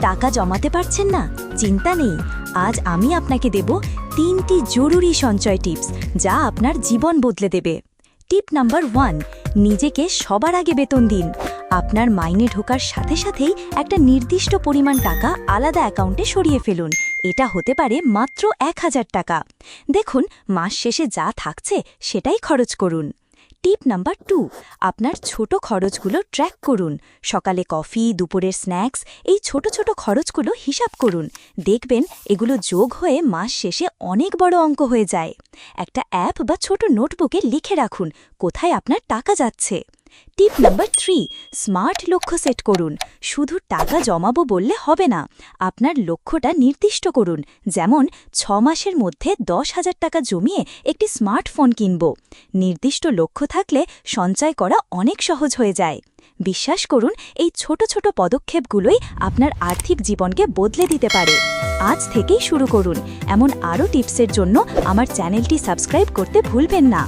টাকা জমাতে পারছেন না? চিন্তা নেই। আজ আমি আপনাকে দেব তিনটি জরুরি সঞ্চয় টিপস, যা আপনার জীবন বদলে দেবে। টিপ নাম্বার ওয়ান, নিজেকে সবার আগে বেতন দিন। আপনার মাইনে ঢোকার সাথে সাথেই একটা নির্দিষ্ট পরিমাণ টাকা আলাদা অ্যাকাউন্টে সরিয়ে ফেলুন। এটা হতে পারে মাত্র এক হাজার টাকা। দেখুন, মাস শেষে যা থাকছে সেটাই খরচ করুন। টিপ নাম্বার টু, আপনার ছোট খরচগুলো ট্র্যাক করুন। সকালে কফি, দুপুরের স্ন্যাক্স, এই ছোট ছোট খরচগুলো হিসাব করুন। দেখবেন এগুলো যোগ হয়ে মাস শেষে অনেক বড় অঙ্ক হয়ে যায়। একটা অ্যাপ বা ছোট নোটবুকে লিখে রাখুন, কোথায় আপনার টাকা যাচ্ছে। টিপ নাম্বার থ্রি স্মার্ট লক্ষ্য সেট করুন। শুধু টাকা জমাবো বললে হবে না, আপনার লক্ষ্যটা নির্দিষ্ট করুন। যেমন, ছ মাসের মধ্যে দশ হাজার টাকা জমিয়ে একটি স্মার্টফোন কিনব। নির্দিষ্ট লক্ষ্য থাকলে সঞ্চয় করা অনেক সহজ হয়ে যায়। বিশ্বাস করুন, এই ছোট ছোট পদক্ষেপগুলোই আপনার আর্থিক জীবনকে বদলে দিতে পারে। আজ থেকেই শুরু করুন। এমন আরও টিপসের জন্য আমার চ্যানেলটি সাবস্ক্রাইব করতে ভুলবেন না।